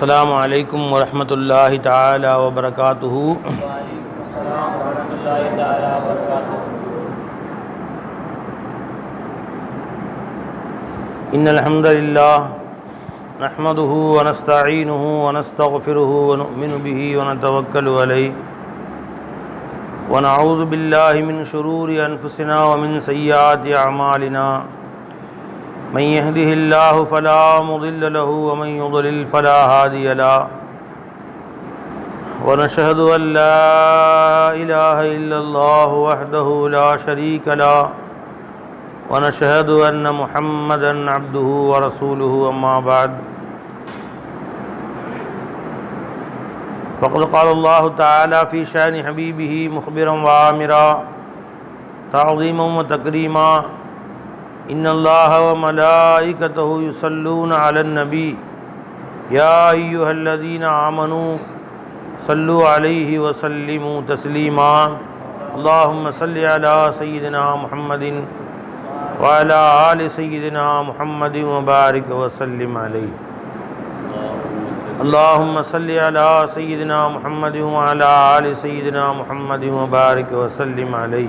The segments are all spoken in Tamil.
السلام عليكم ورحمة الله تعالى وبركاته وعليكم السلام ورحمة الله تعالى وبركاته إن الحمد لله نحمده ونستعينه ونستغفره ونؤمن به ونتوكل عليه ونعوذ بالله من شرور أنفسنا ومن سيئات أعمالنا من يهده الله فلا مضل له ومن يضلل فلا هادي له. ونشهد أن لا إله إلا الله وحده لا شريك له. ونشهد أن محمدا عبده ورسوله أما بعد. فقد قال الله تعالى في شأن حبيبه مخبرا وآمرا تعظيما وتكريما. ان اللہ و ملائکتہ یسلون علی النبی یا ایوہ الذین آمنوا صلو علیہ وسلموا تسلیما اللہم صلی علی سیدنا محمد وعلی آل سیدنا محمد مبارک وسلم علیہ اللہم صلی علی سیدنا محمد وعلی آل سیدنا محمد مبارک وسلم علیہ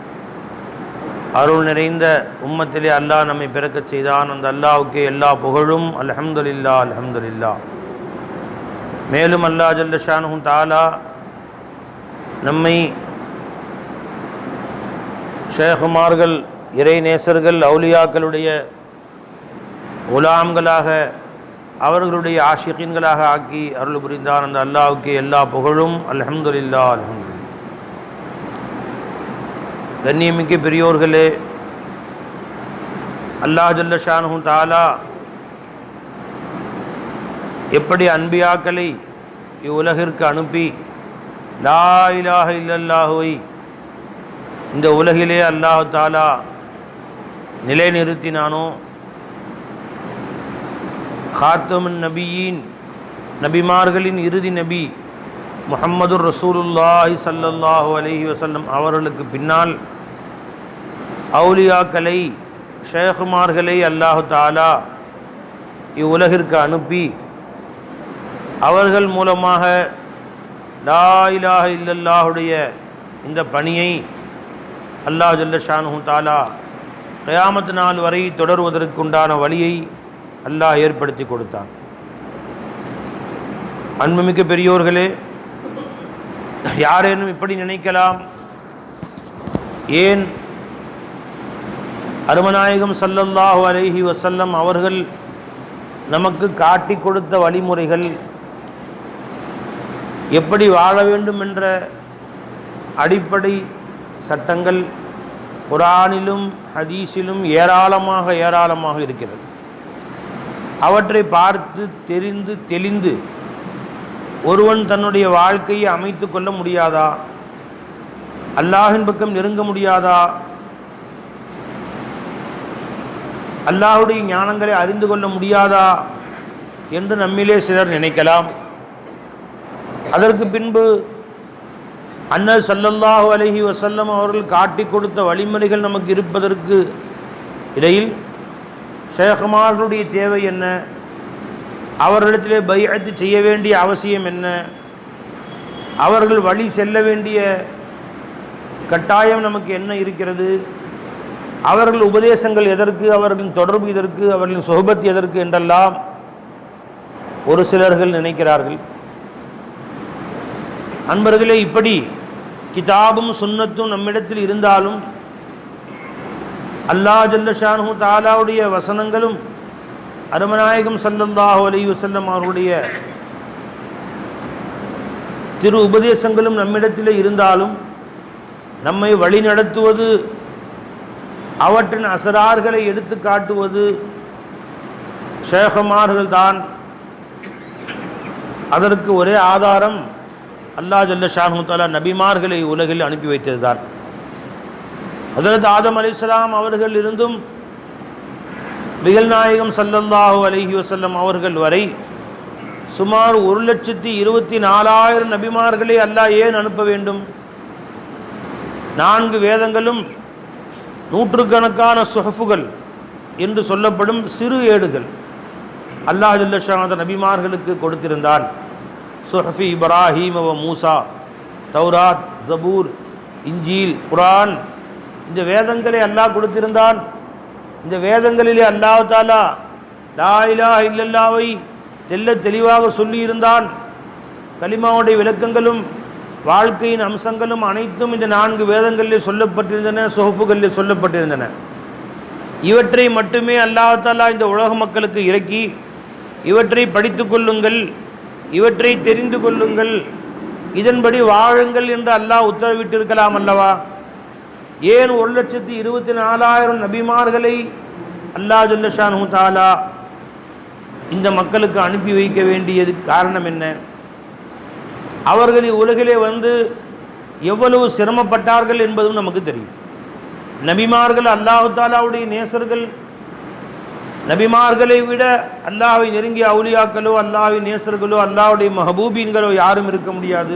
அருள் நிறைந்த உம்மத்திலே அல்லாஹ் நம்மை பிறக்கச் செய்தான். அந்த அல்லாவுக்கு எல்லா புகழும். அல்ஹம்துலில்லா அல்ஹம்துலில்லா மேலும் அல்லாஹ் ஜல்லஷானு தாலா நம்மை ஷேகுமார்கள் இறை நேசர்கள் அவுலியாக்களுடைய உலாம்களாக அவர்களுடைய ஆஷிகின்களாக ஆக்கி அருள் புரிந்தான். அந்த அல்லாவுக்கு எல்லா புகழும். அல்ஹம்துலில்லா அல்ஹம்துலில்லா கண்ணியமிக்க பெரியோர்களே அல்லாஹ் ஜல்ல ஷானு தாலா எப்படி அன்பியாக்களை இவ்வுலகிற்கு அனுப்பி லா இலாஹ இல்லல்லாஹுவை இந்த உலகிலே அல்லாஹ் தாலா நிலைநிறுத்தினானோ? ஹாத்தமன் நபியின் நபிமார்களின் இறுதி நபி முகமது ரசூலுல்லாஹி ஸல்லல்லாஹு அலஹி வசல்லம் அவர்களுக்கு பின்னால் அவுலியாக்களை ஷேகுமார்களை அல்லாஹு தாலா இவ்வுலகிற்கு அனுப்பி அவர்கள் மூலமாக லா இலாஹ இல்லல்லாஹுடைய இந்த பணியை அல்லாஹ் ஜல்லஷானு தாலா கயாமத்து நாள் வரை தொடர்வதற்குண்டான வழியை அல்லாஹ் ஏற்படுத்தி கொடுத்தான். அன்புமிக்க பெரியோர்களே யாரேனும் இப்படி நினைக்கலாம்? ஏன்? அருமநாயகம் சல்லல்லாஹு அலஹி வசல்லம் அவர்கள் நமக்கு காட்டி கொடுத்த வழிமுறைகள் எப்படி வாழ வேண்டும் என்ற அடிப்படை சட்டங்கள் குரானிலும் ஹதீஸிலும் ஏராளமாக ஏராளமாக இருக்கிறது. அவற்றை பார்த்து தெரிந்து தெளிந்து ஒருவன் தன்னுடைய வாழ்க்கையை அமைத்து கொள்ள முடியாதா? அல்லாஹின் பக்கம் நெருங்க முடியாதா? அல்லாஹுடைய ஞானங்களை அறிந்து கொள்ள முடியாதா? என்று நம்மிலே சிலர் நினைக்கலாம். அதற்கு பின்பு அண்ணல் சல்லல்லாஹு அலஹி வசல்லம் அவர்கள் காட்டி கொடுத்த வழிமுறைகள் நமக்கு இருப்பதற்கு இடையில் ஷேகுமார்களுடைய தேவை என்ன? அவர்களிடத்திலே பையத்து செய்ய வேண்டிய அவசியம் என்ன? அவர்கள் வழி செல்ல வேண்டிய கட்டாயம் நமக்கு என்ன இருக்கிறது? அவர்கள் உபதேசங்கள் எதற்கு? அவர்களின் தொடர்பு எதற்கு? அவர்களின் சொஹபத் எதற்கு என்றெல்லாம் ஒரு சிலர்கள் நினைக்கிறார்கள். அன்பர்களே இப்படி கிதாபும் சுன்னத்தும் நம்மிடத்தில் இருந்தாலும் அல்லாஹ் ஜல்லஷானு தாலாவுடைய வசனங்களும் அருமநாயகம் சல்லல்லாஹு அலி வசல்லம் அவருடைய திரு உபதேசங்களும் நம்மிடத்தில் இருந்தாலும் நம்மை வழி நடத்துவது அவற்றின் அசரார்களை எடுத்து காட்டுவது ஷேகமார்கள் தான் அதற்கு ஒரே ஆதாரம் அல்லாஹ் ஜல்ல ஷாஹுத்தாலா நபிமார்களை உலகில் அனுப்பி வைத்ததுதான். ஹசரத் ஆதம் அலிஸ்லாம் அவர்கள் இருந்தும் நாயகம் சல்லல்லாஹு அலஹி வசல்லம் அவர்கள் வரை சுமார் ஒரு லட்சத்தி இருபத்தி நாலாயிரம் நபிமார்களை அல்லாஹ் ஏன் அனுப்ப வேண்டும்? நான்கு வேதங்களும் நூற்றுக்கணக்கான சுஹஃபுகள் என்று சொல்லப்படும் சிறு ஏடுகள் அல்லாஹ் ஜல்லஷாத நபிமார்களுக்கு கொடுத்திருந்தான் சுஹஃபி இப்ராஹீம் அவ மூசா தௌராத் ஜபூர் இஞ்சீல் குரான் இந்த வேதங்களை அல்லாஹ் கொடுத்திருந்தான். இந்த வேதங்களிலே அல்லாஹ் தாலா லா இல்லல்லாவை தெல்ல தெளிவாக சொல்லியிருந்தான். கலிமாவுடைய விளக்கங்களும் வாழ்க்கையின் அம்சங்களும் அனைத்தும் இந்த நான்கு வேதங்களிலே சொல்லப்பட்டிருந்தன சொகுப்புகளிலே சொல்லப்பட்டிருந்தன. இவற்றை மட்டுமே அல்லாஹ் தாலா இந்த உலக மக்களுக்கு இறக்கி இவற்றை படித்து கொள்ளுங்கள் இவற்றை தெரிந்து கொள்ளுங்கள் இதன்படி வாழுங்கள் என்று அல்லாஹ் உத்தரவிட்டிருக்கலாம் அல்லவா? ஏன் ஒரு லட்சத்தி இருபத்தி நாலாயிரம் நபிமார்களை அல்லாஹ் ஜல்லஷானு தாலா இந்த மக்களுக்கு அனுப்பி வைக்க வேண்டியது காரணம் என்ன? அவர்கள் உலகிலே வந்து எவ்வளவு சிரமப்பட்டார்கள் என்பதும் நமக்கு தெரியும். நபிமார்கள் அல்லாஹு தாலாவுடைய நேசர்கள் நபிமார்களை விட அல்லாஹை நெருங்கிய அவுலியாக்களோ அல்லாஹ்வின் நேசர்களோ அல்லாஹுடைய மஹபூபீன்களோ யாரும் இருக்க முடியாது.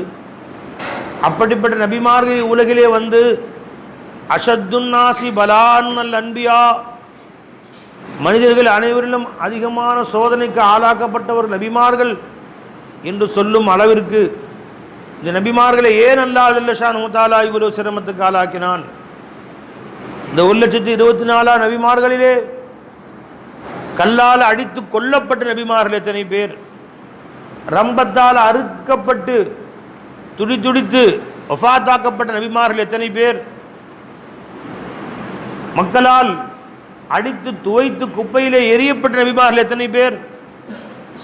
அப்படிப்பட்ட நபிமார்கள் உலகிலே வந்து அஷத்துன்னாசி பலான் அல் அன்பியா. மனிதர்கள் அனைவரிலும் அதிகமான சோதனைக்கு ஆளாக்கப்பட்டவர் நபிமார்கள் என்று சொல்லும் அளவிற்கு இந்த நபிமார்களை ஏன் அல்லா ஜல்லஷான் முத்தாலா இவ்வளவு சிரமத்துக்கு ஆளாக்கினான்? இந்த ஒரு லட்சத்தி இருபத்தி நாலா நபிமார்களிலே கல்லால் அடித்து கொல்லப்பட்ட நபிமார்கள் எத்தனை பேர்? ரம்பத்தால் அறுக்கப்பட்டு துடி துடித்து ஒஃபாத்தாக்கப்பட்ட நபிமார்கள் எத்தனை பேர்? மக்களால் அடித்து துவைத்து குப்பையிலே எரியப்பட்ட நபிமார்கள் எத்தனை பேர்?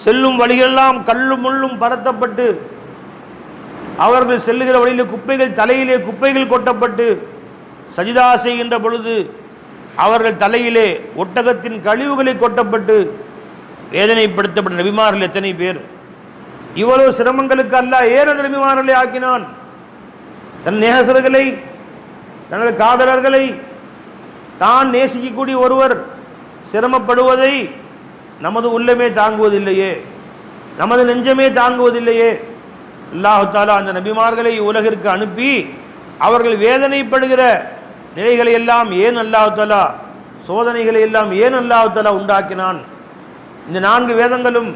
செல்லும் வழிகளெல்லாம் கல்லும் முள்ளும் பரத்தப்பட்டு அவர்கள் செல்லுகிற வழியிலே குப்பைகள் தலையிலே குப்பைகள் கொட்டப்பட்டு சஜிதா செய்கின்ற பொழுது அவர்கள் தலையிலே ஒட்டகத்தின் கழிவுகளை கொட்டப்பட்டு வேதனைப்படுத்தப்பட்ட நபிமார்கள் எத்தனை பேர்? இவ்வளவு சிரமங்களுக்கு அல்ல ஏன் நபிமார்களை ஆக்கினான். தன் நேசர்களை தனது காதலர்களை தான் நேசிக்கக்கூடிய ஒருவர் சிரமப்படுவதை நமது உள்ளமே தாங்குவதில்லையே நமது நெஞ்சமே தாங்குவதில்லையே. அல்லாஹாலா அந்த நபிமார்களை உலகிற்கு அனுப்பி அவர்கள் வேதனைப்படுகிற நிலைகளை எல்லாம் ஏன் அல்லாஹாலா சோதனைகளை எல்லாம் ஏன் அல்லாஹாலா உண்டாக்கினான்? இந்த நான்கு வேதங்களும்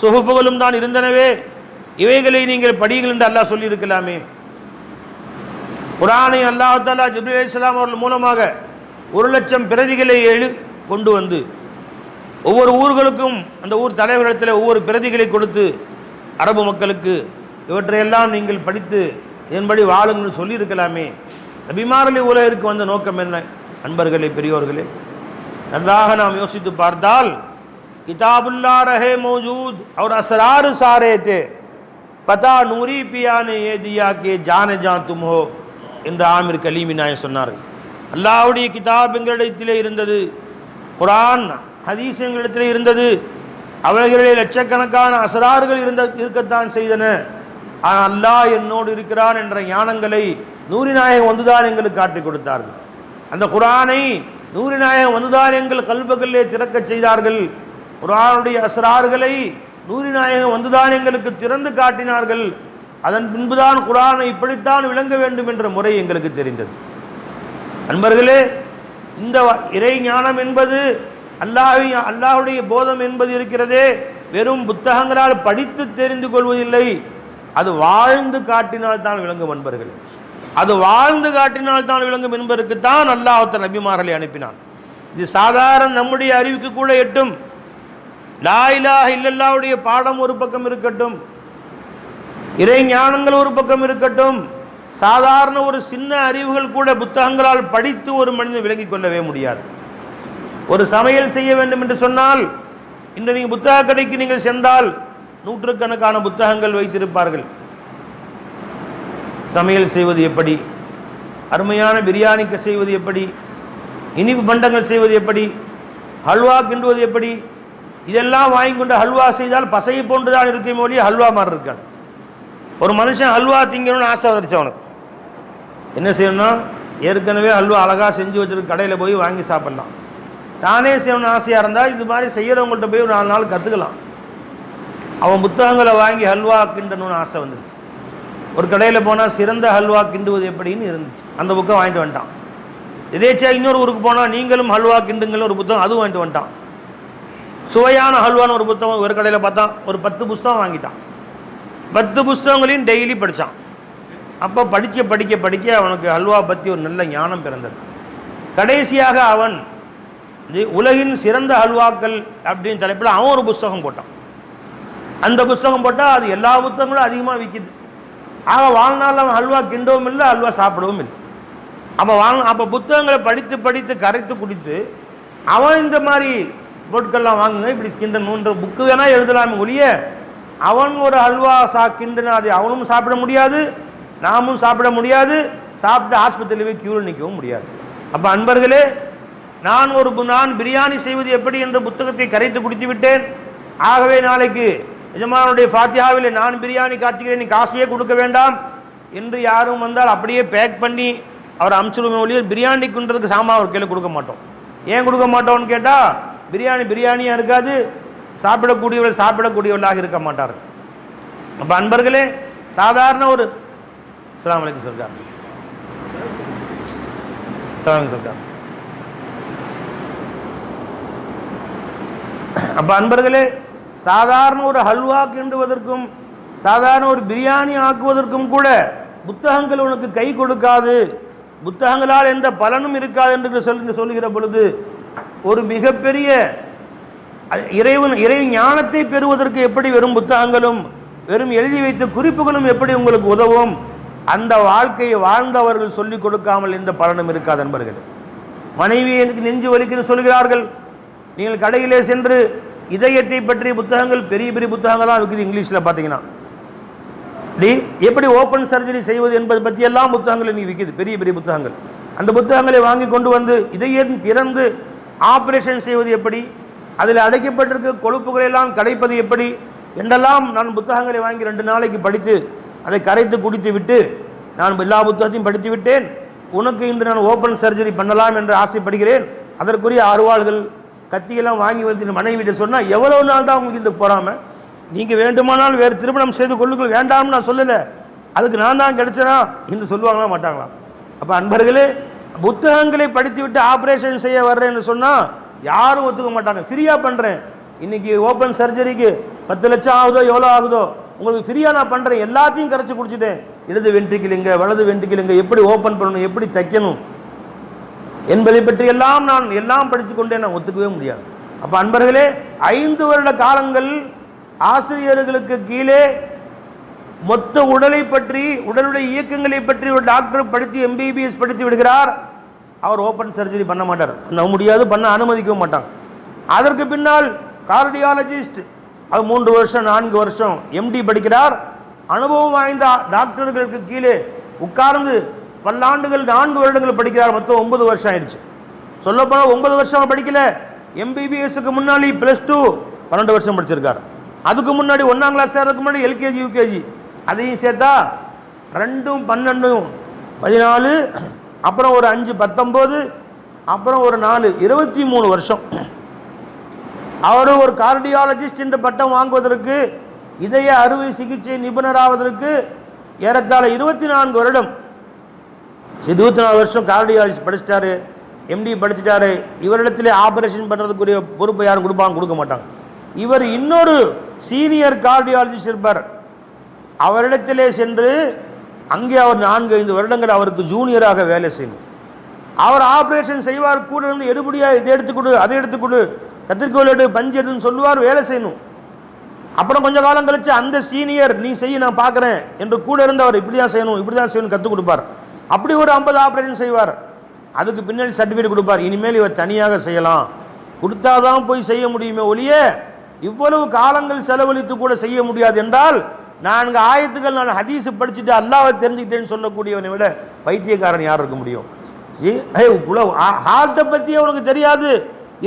சுகுப்புகளும் தான் இருந்தனவே. இவைகளை நீங்கள் படியுங்கள் என்று அல்லாஹ் சொல்லியிருக்கலாமே. குரானை அல்லாஹாலா ஜிப்ரி அலி இஸ்லாம் அவர்கள் மூலமாக ஒரு லட்சம் பிரதிகளை எழு கொண்டு வந்து ஒவ்வொரு ஊர்களுக்கும் அந்த ஊர் தலைவரிடத்தில் ஒவ்வொரு பிரதிகளை கொடுத்து அரபு மக்களுக்கு இவற்றையெல்லாம் நீங்கள் படித்து என்படி வாழுங்கள் சொல்லியிருக்கலாமே. அபிமாரலி உலகிற்கு வந்த நோக்கம் என்ன அன்பர்களே பெரியோர்களே? நன்றாக நாம் யோசித்து பார்த்தால் கிதாபுல்லா ரஹே மௌஜூத் அவர் அசராறு சாரே தே பதா நூரி பியானே ஏதியா கே ஜான ஜா தும் என்று ஆமிர் கலீமி நாயன் சொன்னார்கள். அல்லாவுடைய கிதாப் எங்களிடத்திலே இருந்தது. குரான் ஹதீஸ் எங்களிடத்திலே இருந்தது. அவர்களிலே லட்சக்கணக்கான அசரார்கள் இருந்த இருக்கத்தான் செய்தன. ஆனால் அல்லாஹ் என்னோடு இருக்கிறான் என்ற ஞானங்களை நூறிநாயகம் வந்துதான் எங்களுக்கு காட்டிக் கொடுத்தார்கள். அந்த குரானை நூறிநாயகம் வந்துதான் எங்கள் கல்புகளிலே திறக்கச் செய்தார்கள். குரானுடைய அசரார்களை நூறிநாயகம் வந்துதான் எங்களுக்கு திறந்து காட்டினார்கள். அதன் பின்புதான் குரானை இப்படித்தான் விளங்க வேண்டும் என்ற முறை எங்களுக்கு தெரிந்தது. அன்பர்களே இந்த வ- இறை ஞானம் என்பது அல்லாஹ் அல்லாஹ்வுடைய போதம் என்பது இருக்கிறதே. வெறும் புத்தகங்களால் படித்து தெரிந்து கொள்வதில்லை. அது வாழ்ந்து காட்டினால் தான் விளங்கும் அன்பர்கள் அது வாழ்ந்து காட்டினால் தான் விளங்கும் என்பதற்குத்தான் அல்லாஹத்த நபிமார்களை அனுப்பினான். இது சாதாரண நம்முடைய அறிவுக்கு கூட எட்டும். லா இல்லல்லாவுடைய பாடம் ஒரு பக்கம் இருக்கட்டும். இறை ஞானங்கள் ஒரு பக்கம் இருக்கட்டும். சாதாரண ஒரு சின்ன அறிவுகள் கூட புத்தகங்களால் படித்து ஒரு மனிதன் விளங்கிக் கொள்ளவே முடியாது. ஒரு சமையல் செய்ய வேண்டும் என்று சொன்னால் இன்று நீங்கள் புத்தக கடைக்கு நீங்கள் சென்றால் நூற்றுக்கணக்கான புத்தகங்கள் வைத்திருப்பார்கள். சமையல் செய்வது எப்படி? அருமையான பிரியாணிக்கு செய்வது எப்படி? இனிப்பு பண்டங்கள் செய்வது எப்படி? ஹல்வா கிண்டுவது எப்படி? இதெல்லாம் வாங்கி கொண்டு ஹல்வா செய்தால் பசையை போன்றுதான் தான் இருக்கே மொழி ஹல்வா மாதிரி இருக்கான். ஒரு மனுஷன் அல்வா திங்கணும்னு ஆசை வந்துருச்சு அவனுக்கு. என்ன செய்யணும் ஏற்கனவே அல்வா அழகாக செஞ்சு வச்சிருக்க கடையில் போய் வாங்கி சாப்பிட்லாம். தானே செய்யணும்னு ஆசையாக இருந்தால் இது மாதிரி செய்கிறவங்கள்ட்ட போய் ஒரு நாலு நாள் கற்றுக்கலாம் அவன் புத்தகங்களை வாங்கி ஹல்வா கிண்டணும்னு ஆசை வந்துருச்சு. ஒரு கடையில் போனால் சிறந்த ஹல்வா கிண்டுவது எப்படின்னு இருந்துச்சு. அந்த புக்கை வாங்கிட்டு வந்துட்டான். எதேச்சியாக இன்னொரு ஊருக்கு போனால் நீங்களும் ஹல்வா கிண்டுங்கள் ஒரு புத்தகம் அதுவும் வாங்கிட்டு வந்துட்டான். சுவையான ஹல்வான்னு ஒரு புத்தகம் ஒரு கடையில் பார்த்தான் ஒரு பத்து புஸ்தகம் வாங்கிட்டான். பத்து புஸ்தகங்களையும் டெய்லி படித்தான் அப்போ படிக்க படிக்க படிக்க அவனுக்கு அல்வா பற்றி ஒரு நல்ல ஞானம் பிறந்தது. கடைசியாக அவன் உலகின் சிறந்த ஹல்வாக்கள் அப்படின்னு தலைப்பில் அவன் ஒரு புஸ்தகம் போட்டான். அந்த புஸ்தகம் போட்டால் அது எல்லா புத்தகங்களும் அதிகமாக விற்கிது ஆக வாழ்நாள் அவன் ஹல்வா கிண்டவும் இல்லை அல்வா சாப்பிடவும் இல்லை. அப்போ வாழ் அப்போ புத்தகங்களை படித்து படித்து கரைத்து குடித்து அவன் இந்த மாதிரி பொருட்கள்லாம் வாங்குங்க இப்படி கிண்டணுன்ற புக்கு வேணால் எழுதலாமே ஒழிய அவன் ஒரு அல்வா சா கிண்டுனா அது அவனும் சாப்பிட முடியாது நாமும் சாப்பிட முடியாது சாப்பிட்டு ஆஸ்பத்திரியில் போய் க்யூவில் நிற்கவும் முடியாது. அப்போ அன்பர்களே நான் ஒரு நான் பிரியாணி செய்வது எப்படி என்ற புத்தகத்தை கரைத்து குடித்து விட்டேன். ஆகவே நாளைக்கு எஜமானுடைய ஃபாத்தியாவில் நான் பிரியாணி காய்ச்சுகிறேன் நீ காசையே கொடுக்க வேண்டாம் என்று யாரும் வந்தால் அப்படியே பேக் பண்ணி அவர் அமுச்சிடுவோம் ஒழிய பிரியாணிக்குன்றதுக்கு சாமான் அவர் கையில் கொடுக்க மாட்டோம். ஏன் கொடுக்க மாட்டோம்னு கேட்டால் பிரியாணி பிரியாணியாக இருக்காது சாப்பிடக்கூடியவர்கள் சாப்பிடக்கூடியவர்களாக இருக்க மாட்டார்கள். அப்போ அன்பர்களே சாதாரண ஒரு அஸ்ஸலாமு அலைக்கும் சொல்கிறார் அஸ்ஸலாமு சொல்கிறார் அப்போ அன்பர்களே சாதாரண ஒரு ஹல்வா கிண்டுவதற்கும் சாதாரண ஒரு பிரியாணி ஆக்குவதற்கும் கூட புத்தகங்கள் உனக்கு கை கொடுக்காது. புத்தகங்களால் எந்த பலனும் இருக்காது என்று சொல்லி சொல்லுகிற பொழுது ஒரு மிகப்பெரிய இறைவன் இறை ஞானத்தை பெறுவதற்கு எப்படி வெறும் புத்தகங்களும் வெறும் எழுதி வைத்த குறிப்புகளும் எப்படி உங்களுக்கு உதவும்? அந்த வாழ்க்கையை வாழ்ந்தவர்கள் சொல்லிக் கொடுக்காமல் எந்த பலனும் இருக்காது நண்பர்கள். மனைவி எனக்கு நெஞ்சு வலிக்குன்னு சொல்கிறார்கள். நீங்கள் கடையிலே சென்று இதயத்தை பற்றிய புத்தகங்கள் பெரிய பெரிய புத்தகங்கள்லாம் இருக்குது இங்கிலீஷில் பார்த்தீங்கன்னா. டி எப்படி ஓப்பன் சர்ஜரி செய்வது என்பது பற்றியெல்லாம் புத்தகங்கள் நீ விற்கிது பெரிய பெரிய புத்தகங்கள். அந்த புத்தகங்களை வாங்கி கொண்டு வந்து இதயம் திறந்து ஆப்ரேஷன் செய்வது எப்படி? அதில் அடைக்கப்பட்டிருக்க கொழுப்புகளை எல்லாம் கடைப்பது எப்படி? என்றெல்லாம் நான் புத்தகங்களை வாங்கி ரெண்டு நாளைக்கு படித்து அதை கரைத்து குடித்து விட்டு நான் எல்லா புத்தகத்தையும் படித்து விட்டேன். உனக்கு இன்று நான் ஓப்பன் சர்ஜரி பண்ணலாம் என்று ஆசைப்படுகிறேன். அதற்குரிய அருவாள்கள் கத்தியெல்லாம் வாங்கி வந்து மனைவிட்டு சொன்னால் எவ்வளவு நாள் தான் உங்களுக்கு இந்த பொறாமை? நீங்கள் வேண்டுமானால் வேறு திருமணம் செய்து கொள்ளுங்கள். வேண்டாம்னு நான் சொல்லலை. அதுக்கு நான் தான் கிடைச்சனா? என்று சொல்லுவாங்களா மாட்டாங்களாம் அப்போ அன்பர்களே புத்தகங்களை படித்து விட்டு ஆப்ரேஷன் செய்ய வர்றேன்னு சொன்னால் யாரும் ஒத்துக்க மாட்டாங்க. ஃப்ரீயாக பண்ணுறேன் இன்றைக்கி ஓப்பன் சர்ஜரிக்கு பத்து லட்சம் ஆகுதோ எவ்வளோ ஆகுதோ உங்களுக்கு ஃப்ரீயாக நான் பண்ணுறேன் எல்லாத்தையும் கரைச்சி குடிச்சிட்டேன். இடது வென்ட்ரிக்கிளுங்க வலது வென்றிக்கிலுங்க எப்படி ஓப்பன் பண்ணணும் எப்படி தைக்கணும் என்பதை பற்றி எல்லாம் நான் எல்லாம் படித்து கொண்டே நான் ஒத்துக்கவே முடியாது. அப்போ அன்பர்களே ஐந்து வருட காலங்கள் ஆசிரியர்களுக்கு கீழே மொத்த உடலை பற்றி உடலுடைய இயக்கங்களை பற்றி ஒரு டாக்டர் படித்து எம்பிபிஎஸ் படித்து விடுகிறார். அவர் ஓப்பன் சர்ஜரி பண்ண மாட்டார். பண்ண முடியாது பண்ண அனுமதிக்கவும் மாட்டாங்க. அதற்கு பின்னால் கார்டியாலஜிஸ்ட் அது மூன்று வருஷம் நான்கு வருஷம் எம்டி படிக்கிறார். அனுபவம் வாய்ந்த டாக்டர்களுக்கு கீழே உட்கார்ந்து பல்லாண்டுகள் நான்கு வருடங்கள் படிக்கிறார். மொத்தம் ஒன்பது வருஷம் ஆயிடுச்சு. சொல்லப்போனால் ஒன்பது வருஷம் படிக்கல. எம்பிபிஎஸ்க்கு முன்னாடி ப்ளஸ் டூ பன்னெண்டு வருஷம் படிச்சிருக்கார். அதுக்கு முன்னாடி ஒன்றாம் கிளாஸ் சேர்றதுக்கு முன்னாடி எல்கேஜி யூகேஜி அதையும் சேர்த்தா ரெண்டும் பன்னெண்டும் பதினாலு அப்புறம் ஒரு அஞ்சு பத்தொம்போது அப்புறம் ஒரு நாலு இருபத்தி மூணு வருஷம். அவரும் ஒரு கார்டியாலஜிஸ்ட் என்ற பட்டம் வாங்குவதற்கு இதய அறுவை சிகிச்சை நிபுணராவதற்கு ஏறத்தாழ இருபத்தி நான்கு வருடம். இருபத்தி நாலு வருஷம் கார்டியாலஜிஸ்ட் படிச்சிட்டாரு எம்டி படிச்சிட்டாரு. இவரிடத்திலே ஆபரேஷன் பண்ணுறதுக்குரிய பொறுப்பை யாரும் கொடுப்பாங்க கொடுக்க மாட்டாங்க. இவர் இன்னொரு சீனியர் கார்டியாலஜிஸ்ட் இருப்பார். அவரிடத்திலே சென்று அங்கே அவர் நான்கு ஐந்து வருடங்கள் அவருக்கு ஜூனியராக வேலை செய்யணும் அவர் ஆப்ரேஷன் செய்வார் கூட இருந்து எடுபடியாக இதை எடுத்துக்கொடு அதை எடுத்துக்கொடு கத்திரிக்கோல் எடு பஞ்சு எடுன்னு சொல்லுவார் வேலை செய்யணும். அப்புறம் கொஞ்சம் காலம் கழிச்சு அந்த சீனியர் நீ செய்ய நான் பார்க்குறேன் என்று கூட இருந்து அவர் இப்படி தான் செய்யணும் இப்படி தான் செய்யணும் கற்றுக் கொடுப்பார். அப்படி ஒரு ஐம்பது ஆப்ரேஷன் செய்வார். அதுக்கு பின்னாடி சர்டிஃபிகேட் கொடுப்பார். இனிமேல் இவர் தனியாக செய்யலாம். கொடுத்தாதான் போய் செய்ய முடியுமே ஒழிய இவ்வளவு காலங்கள் செலவழித்து கூட செய்ய முடியாது என்றால் நான்கு ஆயத்துக்கள் நான் ஹதீஸ் படிச்சுட்டு அல்லாவை தெரிஞ்சுக்கிட்டேன்னு சொல்லக்கூடியவனை விட பைத்தியக்காரன் யார் இருக்க முடியும்? ஹால்த்தை பற்றியே உனக்கு தெரியாது.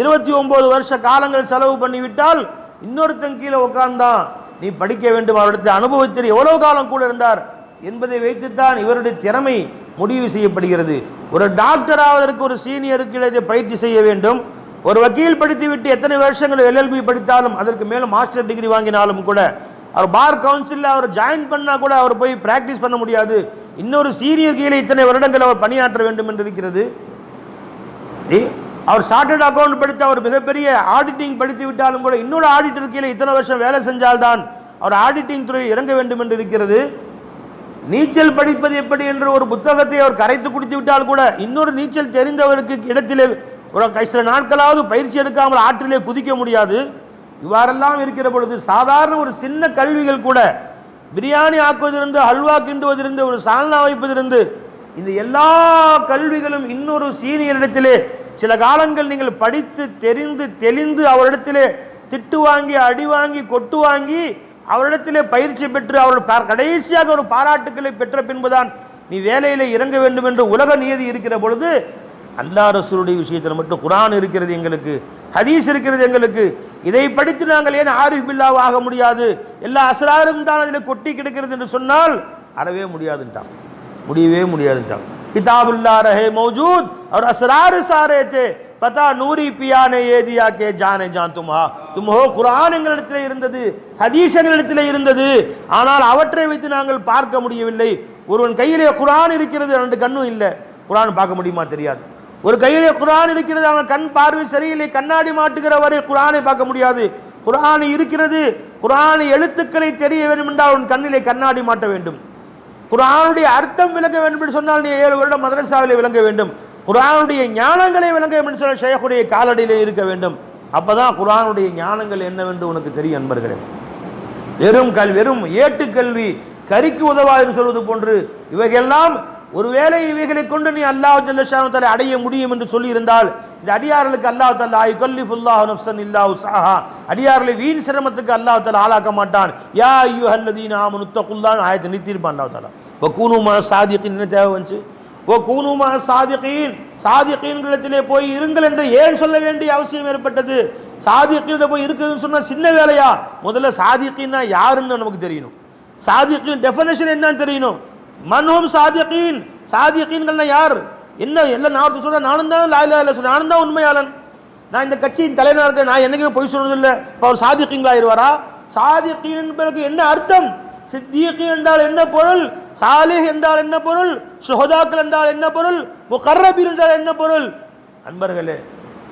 இருபத்தி ஒம்பது வருஷ காலங்கள் செலவு பண்ணிவிட்டால் இன்னொருத்தன் கீழே உட்கார்ந்தான் நீ படிக்க வேண்டும் அவரிடத்தில் அனுபவத்தில் எவ்வளவு காலம் கூட இருந்தார்? என்பதை வைத்துத்தான் இவருடைய திறமை முடிவு செய்யப்படுகிறது. ஒரு டாக்டர் ஆவதற்கு ஒரு சீனியருக்கு இதை பயிற்சி செய்ய வேண்டும். ஒரு வக்கீல் படித்துவிட்டு எத்தனை வருஷங்கள் எல்எல்பி படித்தாலும் அதற்கு மேலும் மாஸ்டர் டிகிரி வாங்கினாலும் கூட அவர் பார் கவுன்சிலில் அவர் ஜாயின் பண்ணால் கூட அவர் போய் ப்ராக்டிஸ் பண்ண முடியாது. இன்னொரு சீனியர் கீழே இத்தனை வருடங்கள் அவர் பணியாற்ற வேண்டும் என்று இருக்கிறது. அவர் சார்ட்டர்ட் அக்கௌண்ட் படித்து அவர் மிகப்பெரிய ஆடிட்டிங் படித்து விட்டாலும் கூட இன்னொரு ஆடிட்டர் கீழே இத்தனை வருஷம் வேலை செஞ்சால்தான் அவர் ஆடிட்டிங் துறையில் இறங்க வேண்டும் என்று இருக்கிறது. நீச்சல் படிப்பது எப்படி என்று ஒரு புத்தகத்தை அவர் கரைத்து குடித்து விட்டால் கூட இன்னொரு நீச்சல் தெரிந்தவருக்கு இடத்திலே ஒரு சில நாட்களாவது பயிற்சி எடுக்காமல் ஆற்றிலே குதிக்க முடியாது. இவ்வாறெல்லாம் இருக்கிற பொழுது சாதாரண ஒரு சின்ன கல்விகள் கூட பிரியாணி ஆக்குவதிலிருந்து ஹல்வா கிண்டுவதிலிருந்து ஒரு சால்னா வைப்பதிலிருந்து இந்த எல்லா கல்விகளும் இன்னொரு சீனியரிடத்திலே சில காலங்கள் நீங்கள் படித்து தெரிந்து தெளிந்து அவரிடத்திலே திட்டு வாங்கி அடி வாங்கி கொட்டு வாங்கி அவரிடத்திலே பயிற்சி பெற்று அவர் கடைசியாக ஒரு பாராட்டுக்களை பெற்ற பின்புதான் நீ வேலையில் இறங்க வேண்டும் என்று உலக நியதி இருக்கிற பொழுது அல்லா ரசூருடைய விஷயத்தில் மட்டும் குரான் இருக்கிறது எங்களுக்கு ஹதீஸ் இருக்கிறது எங்களுக்கு. இதை படித்து நாங்கள் ஏன் ஆரிஃப் பில்லாவும் ஆக முடியாது? எல்லா அசராரும் தான் அதில் கொட்டி கிடக்கிறது என்று சொன்னால் அறவே முடியாதுன்ட்டான். முடியவே முடியாதுன்ட்டான். கிதாபுல்லா ரஹே மௌஜூத் அவர் அசராரு சாரே தே பத்தா நூரி பியானே ஏதியா கே ஜானே ஜான் தும்ஹா. தும்ஹோ குரான் எங்களிடத்தில் இருந்தது ஹதீஸ் எங்களிடத்தில் இருந்தது. ஆனால் அவற்றை வைத்து நாங்கள் பார்க்க முடியவில்லை. ஒருவன் கையிலே குரான் இருக்கிறது ரெண்டு கண்ணும் இல்லை. குரான் பார்க்க முடியுமா தெரியாது. ஒரு கையிலே குரான் இருக்கிறது அவன் கண் பார்வை சரியில்லை கண்ணாடி மாட்டுகிற வரை குரானை பார்க்க முடியாது. குரான் இருக்கிறது குரான் எழுத்துக்களை தெரிய வேண்டும் என்றால் அவன் கண்ணிலே கண்ணாடி மாட்ட வேண்டும். குரானுடைய அர்த்தம் விளங்க வேண்டும் என்று சொன்னால் நீ ஏழு வருடம் மதரசாவில் விளங்க வேண்டும். குரானுடைய ஞானங்களை விளங்க வேண்டும் சொன்னால் ஷேகுடைய காலடியிலே இருக்க வேண்டும். அப்பதான் குரானுடைய ஞானங்கள் என்னவென்று உனக்கு தெரியும் அன்பர்களே? வெறும் கல் வெறும் ஏட்டுக்கல்வி கறிக்கு உதவாதுன்னு சொல்வது போன்று இவைகளெல்லாம் ஒருவேளை இவைகளை கொண்டு நீ அல்லாஹ் ஜல்லஷானத்தை அடைய முடியும் என்று சொல்லியிருந்தால் இந்த அடியார்களுக்கு அல்லாஹ் தல்லா யுகல்லிஃபுல்லாஹ் நஃப்சன் இல்லா உசாஹா அடியார்களை வீண் சிரமத்துக்கு அல்லாஹ் தலா ஆளாக்க மாட்டான். யா ஐயோ ஆமனு தக்குல்லாஹ் ஆயத்தை நிறுத்தியிருப்பான் அல்லாஹ் தலா இப்போ கூனுமா மா என்ன தேவை வந்துச்சு? ஓ கூனுமா சாதிகீன். சாதிகீன்களிடத்திலே போய் இருங்கள் என்று ஏன் சொல்ல வேண்டிய அவசியம் ஏற்பட்டது? சாதிகீன் போய் இருக்குதுன்னு சொன்னா சின்ன வேலையா? முதல்ல சாதிகீன்னா யாருன்னு நமக்கு தெரியணும். சாதிகீன் டெஃபினேஷன் என்னன்னு தெரியணும். மன்ஹும் சாதிகீன் சாதிகீன்கள்னா யார் என்ன எல்லாம் நான் சொல்கிறேன் நானும் தான் லாயிலா இல்லை நானும் தான் உண்மையாளன் நான் இந்த கட்சியின் தலைவனாக இருக்கேன் நான் என்னைக்குமே பொய் சொன்னதில்லை. இப்போ அவர் சாதிக்கீங்களா ஆயிடுவாரா சாதிக்கீன் என்பதற்கு என்ன அர்த்தம்? சித்தியக்கீன் என்றால் என்ன பொருள்? சாலிஹ் என்றால் என்ன பொருள்? சுஹதாக்கள் என்றால் என்ன பொருள்? முகர்ரபீர் என்றால் என்ன பொருள்? அன்பர்களே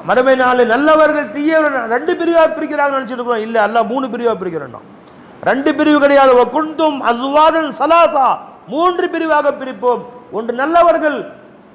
மறுமை நாள் நல்லவர்கள் தீயவர்கள் ரெண்டு பிரிவாக பிரிக்கிறாங்கன்னு நினச்சிட்டு இல்லை எல்லாம் மூணு பிரிவாக பிரிக்கிறோம். ரெண்டு பிரிவு கிடையாது. குந்தும் அசுவாதன் சலாசா. மூன்று பிரிவாக பிரிப்போம். ஒன்று நல்லவர்கள்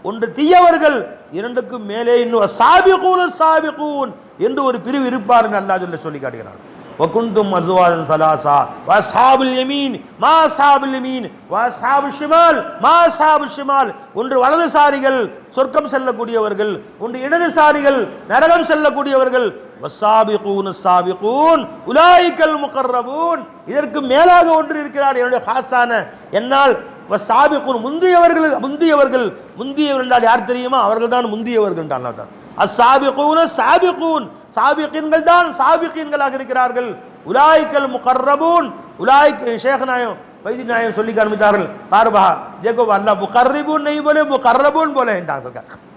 ஒன்று தீயவர்கள் இரண்டுக்கும் மேலே இன்னும் சாபிகூன் சாபிகூன் என்று ஒரு பிரிவு இருப்பார் என்று சொல்லி காட்டுகிறான். வகுந்தும் அசுவாதன் சலாசா வஸ்ஹாபுல் யமீன் மா சாபுல் யமீன் வஸ்ஹாபு ஷிமால் மா சாபு ஷிமால் ஒன்று வலதுசாரிகள் சொர்க்கம் செல்லக்கூடியவர்கள் ஒன்று இடதுசாரிகள் நரகம் செல்லக்கூடியவர்கள். வசாபிகூன் சாபிகூன் உலாய்க்கல் முகர்ரபூன். இதற்கு மேலாக ஒன்று இருக்கிறார் என்னுடைய ஹாசான என்னால் சாபிகூன் முந்தியவர்கள் முந்தியவர்கள் முந்தியவர் என்றால் யார் தெரியுமா? அவர்கள் தான் முந்தியவர்கள் என்றால் தான். அசாபிகூன சாபிகூன். சாபிகீன்கள் தான் சாபிகீன்களாக இருக்கிறார்கள். உலாய்க்கல் முகர்ரபூன். உலாய்க்கு ஷேக் நாயம் வைத்தி நாயம் சொல்லி காண்பித்தார்கள். பாருபா ஜேகோ அல்லாஹ் முகர்ரிபூன் நெய் போலே முகர்ரபூன் போல என்றார்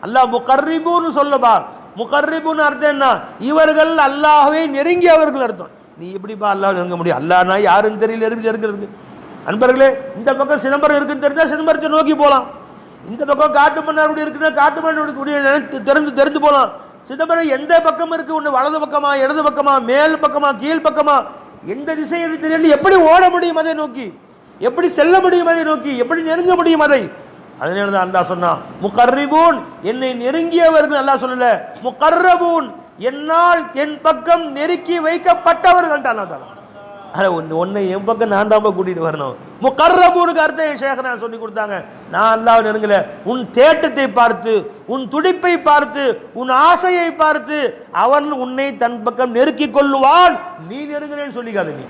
அல்லா அல்லாஹ் சொல்லுபா. முகர்ரிபூன் அர்த்தம் என்ன? இவர்கள் அல்லாஹ்வை நெருங்கியவர்கள் அர்த்தம். நீ எப்படிப்பா அல்லாஹ் நெருங்க முடியும்? அல்லாஹ்னா யாருன்னு தெரியல நெருங்கி இருக்கிறதுக்கு அன்பர்களே இந்த பக்கம் சிதம்பரம் இருக்குன்னு தெரிஞ்சால் சிதம்பரத்தை நோக்கி போகலாம் இந்த பக்கம் காட்டு மன்னார்குடி இருக்குன்னா காட்டு மன்னார்குடி நினைத்து தெரிந்து தெரிந்து போகலாம் சிதம்பரம் எந்த பக்கம் இருக்கு? ஒன்று வலது பக்கமா இடது பக்கமா மேல் பக்கமா கீழ் பக்கமா? எந்த திசை என்று தெரியல. எப்படி ஓட முடியும் அதை நோக்கி? எப்படி செல்ல முடியும் அதை நோக்கி? எப்படி நெருங்க முடியும் அதை? அதனால தான் அல்லா சொன்னான் முக்கர்ரிபூன் என்னை நெருங்கியவர்கள் அல்லா சொல்லல. முக்கர்ரபூன் என்னால் என் பக்கம் நெருக்கி வைக்கப்பட்டவர்கள் தான் அல்லாஹ் அட ஒன்று ஒன்றை என் பக்கம் நான் தான் கூட்டிட்டு வரணும். முகர்ரபூனுக்கு அர்த்தம் என் ஷேக் நான் சொல்லி கொடுத்தாங்க. நான் அல்லாஹ் நெருங்கல. உன் தேட்டத்தை பார்த்து உன் துடிப்பை பார்த்து உன் ஆசையை பார்த்து அவன் உன்னை தன் பக்கம் நெருக்கி கொள்ளுவான். நீ நெருங்குறேன்னு சொல்லிக்காத நீ.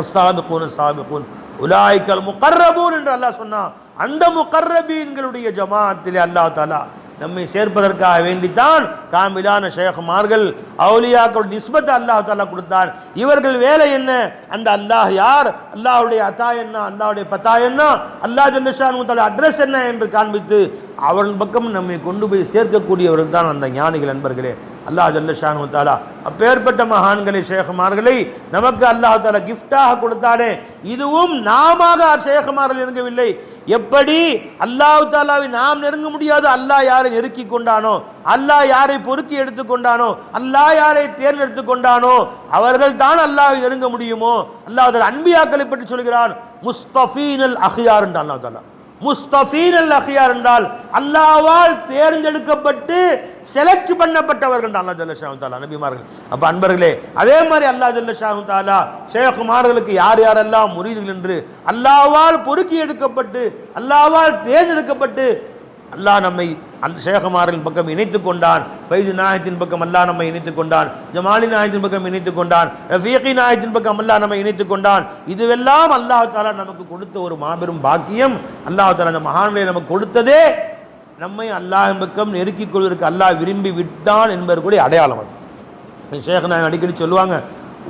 அஸ்ஸாபிகூன் சாபிகூன். உலாய்க்கல் முகர்ரபூன் என்று அல்லாஹ் சொன்னான். அந்த முக்கர்ரபீன்களுடைய ஜமாத்திலே அல்லாஹ் தாலா நம்மை சேர்ப்பதற்காக வேண்டித்தான் காமிலான ஷேகுமார்கள் அவுலியாக்கள் நிஸ்பத் அல்லாஹ் தாலா கொடுத்தார். இவர்கள் வேலை என்ன? அந்த அல்லாஹ் யார்? அல்லாஹ்வுடைய அத்தா என்ன? அல்லாஹுடைய பத்தா என்ன? அல்லாஹ் ஜல்லஷானு தாலா அட்ரஸ் என்ன என்று காண்பித்து அவர்கள் பக்கம் நம்மை கொண்டு போய் சேர்க்கக்கூடியவர்கள் தான் அந்த ஞானிகள் நண்பர்களே அல்லாஹ் ஜல்லஷானு தாலா அப்பேற்பட்ட மகான்களை ஷேഖமார்களை நமக்கு அல்லாஹ் தாலா கிஃப்டாக கொடுத்தானே. இதுவும் நாம ஷேகமார்கள் நெருங்கவில்லை. எப்படி? அல்லாஹ் தாலாவை நாம் நெருங்க முடியாது. அல்லாஹ் யாரை நெருக்கி கொண்டானோ அல்லாஹ் யாரை பொறுக்கி எடுத்துக்கொண்டானோ அல்லாஹ் யாரை தேர்ந்தெடுத்து கொண்டானோ அவர்கள் தான் அல்லாஹை நெருங்க முடியுமோ? அல்லாஹ் தாலா அன்பியாக்களை பற்றி சொல்கிறான். முஸ்தபீன் அல் அஹியார் என்று அல்லாஹ் தாலா முஸ்தபீன் அல் அஹியார் என்றால் அல்லாவால் தேர்ந்தெடுக்கப்பட்டு செலக்ட் பண்ணப்பட்டவர்கள் அல்லா ஜல்ல ஷாஹு தாலா நபிமார்கள். அப்ப அன்பர்களே அதே மாதிரி அல்லாஹ் ஜல்ல ஷாஹு தாலா ஷேகுமார்களுக்கு யார் யாரெல்லாம் முறிதுகள் என்று அல்லாஹ்வால் பொறுக்கி எடுக்கப்பட்டு அல்லாவால் தேர்ந்தெடுக்கப்பட்டு அல்லாஹ் நம்மை அல் ஷேகுமாரின் பக்கம் இணைத்துக் கொண்டான் ஃபைது நாயத்தின் பக்கம் அல்லாஹ் நம்மை இணைத்து கொண்டான் ஜமாலி நாயத்தின் பக்கம் இணைத்து கொண்டான் ரஃபீகி நாயத்தின் பக்கம் அல்லாஹ் நம்மை இணைத்துக் கொண்டான். இதுவெல்லாம் அல்லாஹ் தாலா நமக்கு கொடுத்த ஒரு மாபெரும் பாக்கியம். அல்லாஹ் தாலா அந்த மகான்களை நமக்கு கொடுத்ததே நம்மை அல்லாஹ் பக்கம் நெருக்கிக் கொள்வதற்கு அல்லாஹ் விரும்பி விட்டான் என்பதற்குரிய அடையாளம் அது. ஷேக் நான் அடிக்கடி சொல்லுவாங்க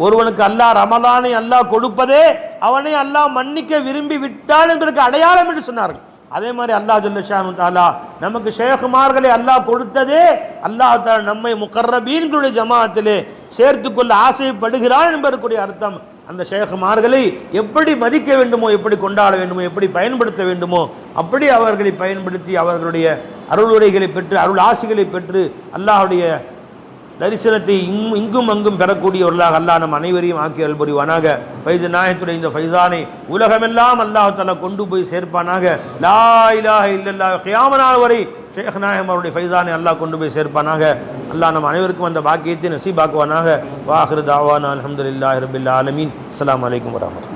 ஒருவனுக்கு அல்லாஹ் ரமலானை அல்லாஹ் கொடுப்பதே அவனை அல்லாஹ் மன்னிக்க விரும்பி விட்டான் என்பதற்கு அடையாளம் என்று சொன்னார்கள். அதே மாதிரி அல்லாஹ் ஜல்லஷானு தாலா நமக்கு ஷேகுமார்களை அல்லாஹ் கொடுத்ததே அல்லாஹ் தாலா நம்மை முக்கர்ரபீன்களுடைய ஜமாத்திலே சேர்த்துக்கொள்ள ஆசைப்படுகிறான் என்பதற்குரிய அர்த்தம். அந்த ஷேகுமார்களை எப்படி மதிக்க வேண்டுமோ எப்படி கொண்டாட வேண்டுமோ எப்படி பயன்படுத்த வேண்டுமோ அப்படி அவர்களை பயன்படுத்தி அவர்களுடைய அருள் உரைகளை பெற்று அருள் ஆசிகளை பெற்று அல்லாஹுடைய தரிசனத்தை இங்கும் இங்கும் அங்கும் பெறக்கூடியவர்களாக அல்லா நம் அனைவரையும் ஆக்கி அல்புரிவானாக ஃபைது நாயத்துடைய இந்த ஃபைசானை உலகமெல்லாம் அல்லாஹால கொண்டு போய் சேர்ப்பானாக. லா இலாஹ இல்லல்லாஹ். கியாம நாள் வரை ஷேக் நாயம் அவருடைய ஃபைசானை அல்லாஹ் கொண்டு போய் சேர்ப்பானாக. அல்லாஹ் நம் அனைவருக்கும் அந்த பாக்கியத்தை நசீபாக்குவானாக. வாஹிரு தாவானா அலமதுல்லா ரபில் ஆலமீன். அஸ்லாம் வலைக்கம் வரமத்து